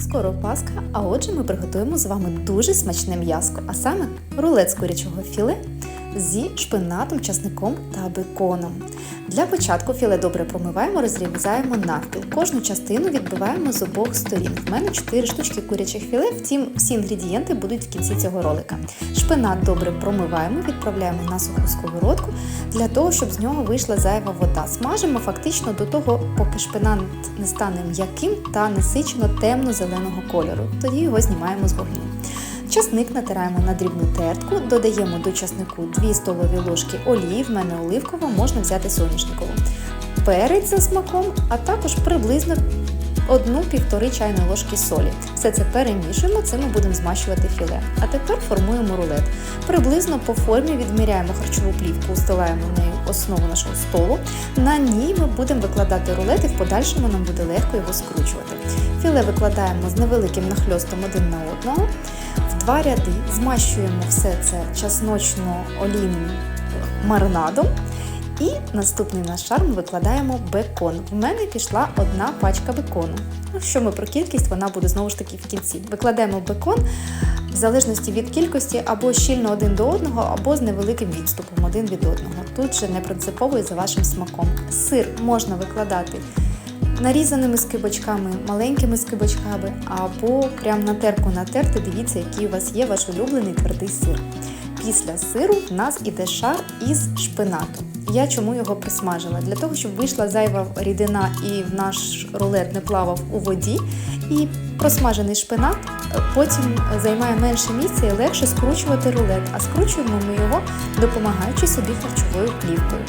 Скоро Пасха, а отже, ми приготуємо з вами дуже смачне м'яско, а саме рулет з курячого філе зі шпинатом, часником та беконом. Для початку філе добре промиваємо, розрізаємо навпіл. Кожну частину відбиваємо з обох сторін. В мене 4 штучки курячих філе, втім, всі інгредієнти будуть в кінці цього ролика. Шпинат добре промиваємо, відправляємо на суху сковородку для того, щоб з нього вийшла зайва вода. Смажимо фактично до того, поки шпинат не стане м'яким та насичено темно-зеленого кольору. Тоді його знімаємо з вогню. Часник натираємо на дрібну тертку, додаємо до часнику 2 столові ложки олії, в мене оливкова, можна взяти соняшникову. Перець за смаком, а також приблизно 1-1,5 чайної ложки солі. Все це перемішуємо, це ми будемо змащувати філе. А тепер формуємо рулет. Приблизно по формі відміряємо харчову плівку, устилаємо нею основу нашого столу. На ній ми будемо викладати рулет і в подальшому нам буде легко його скручувати. Філе викладаємо з невеликим нахльостом один на одного. В два ряди змащуємо все це часночно-олійним маринадом. І наступний наш шар ми викладаємо бекон. В мене пішла одна пачка бекону. Ну, що ми про кількість, вона буде знову ж таки в кінці. Викладаємо бекон в залежності від кількості або щільно один до одного, або з невеликим відступом один від одного. Тут же не принципово за вашим смаком. Сир можна викладати нарізаними скибочками, маленькими скибочками, або прям на терку натерти. Дивіться, який у вас є ваш улюблений твердий сир. Після сиру в нас іде шар із шпинату. Я чому його присмажила? Для того, щоб вийшла зайва рідина і в наш рулет не плавав у воді. І просмажений шпинат потім займає менше місця і легше скручувати рулет. А скручуємо ми його, допомагаючи собі харчовою плівкою.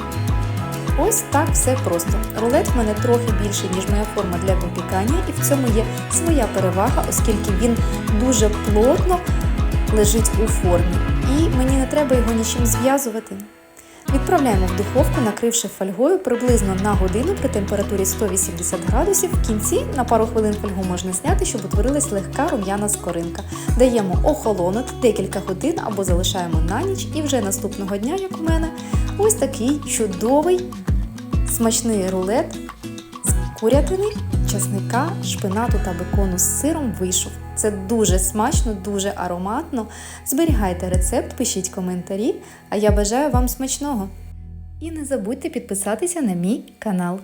Ось так все просто. Рулет в мене трохи більший, ніж моя форма для випікання, і в цьому є своя перевага, оскільки він дуже плотно лежить у формі. І мені не треба його нічим зв'язувати. Відправляємо в духовку, накривши фольгою приблизно на годину при температурі 180 градусів. В кінці на пару хвилин фольгу можна зняти, щоб утворилась легка рум'яна скоринка. Даємо охолонути декілька годин або залишаємо на ніч, і вже наступного дня, як у мене, ось такий чудовий смачний рулет з курятини, часника, шпинату та бекону з сиром вийшов. Це дуже смачно, дуже ароматно. Зберігайте рецепт, пишіть коментарі, а я бажаю вам смачного. І не забудьте підписатися на мій канал.